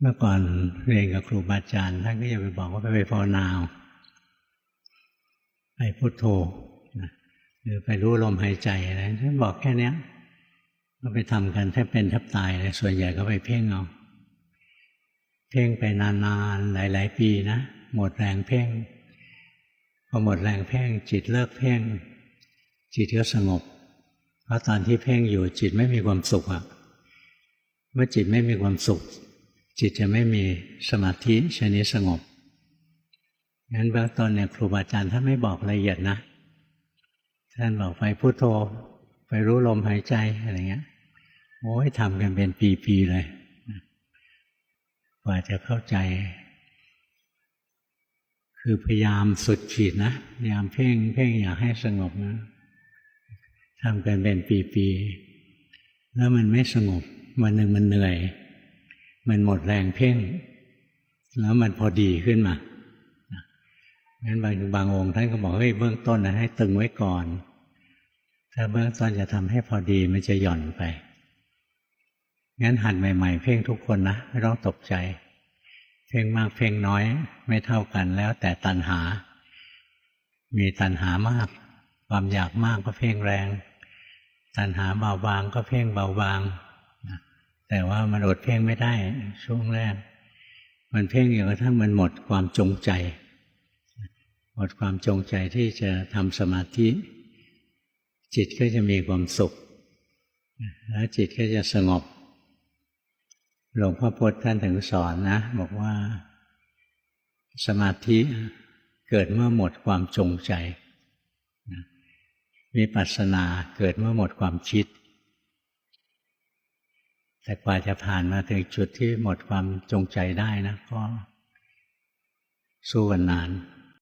เมื่อก่อนเรียนกับครูบาอาจารย์ท่านก็จะไปบอกว่าไปภาวนาไปพุโทโธหรือไปรู้ลมหายใจอะไรท่านบอกแค่เนี้ยก็ไปทำกันแทบเป็นแทบตายเลยส่วนใหญ่ก็ไปเพ่งเอาเพ่งไปนานๆหลาย ๆ ปีนะหมดแรงเพ่งพอหมดแรงเพ่งจิตเลิกเพ่ง จิตก็สงบ เพราะตอนที่เพ่งอยู่จิตไม่มีความสุขอะเมื่อจิตไม่มีความสุข จิตจะไม่มีสมาธิชนิดสงบงั้นเบื้องต้นเนี่ยครูบาอาจารย์ท่านไม่บอกละเอียดนะท่านบอกไปพุโทโธ ไปรู้ลมหายใจอะไรเงี้ยโอ้ยทำกันเป็นปีๆเลยกว่าจะเข้าใจ คือพยายามสุดขีดนะพยายามเพ่งเพ่งอยากให้สงบนะทำกันเป็นปีๆแล้วมันไม่สงบวันหนึ่งมันเหนื่อย มันหมดแรงเพ่ง แล้วมันพอดีขึ้นมางั้นบางบางองค์ท่านก็บอกเฮ้ยเบื้องต้นนะให้ตึงไว้ก่อน ถ้าเบื้องต้นจะทำให้พอดีมันจะหย่อนไป งั้นหัดใหม่ ๆ เพ่งทุกคนนะไม่ต้องตกใจ เพ่งมากเพ่งน้อย ไม่เท่ากันแล้วแต่ตัณหา มีตัณหามาก ความอยากมากก็เพ่งแรง ตัณหาเบาบางก็เพ่งเบาบาง แต่ว่ามันอดเพ่งไม่ได้ช่วงแรก มันเพ่งอย่างกระทั่งมันหมดความจงใจ หมดความจงใจที่จะทำสมาธิ จิตก็จะมีความสุข แล้วจิตก็จะสงบหลวงพ่อพุธท่านถึงสอนนะ บอกว่าสมาธิเกิดเมื่อหมดความจงใจมีปัสสนาเกิดเมื่อหมดความคิด แต่กว่าจะผ่านมาถึงจุดที่หมดความจงใจได้นะก็สู้กันนาน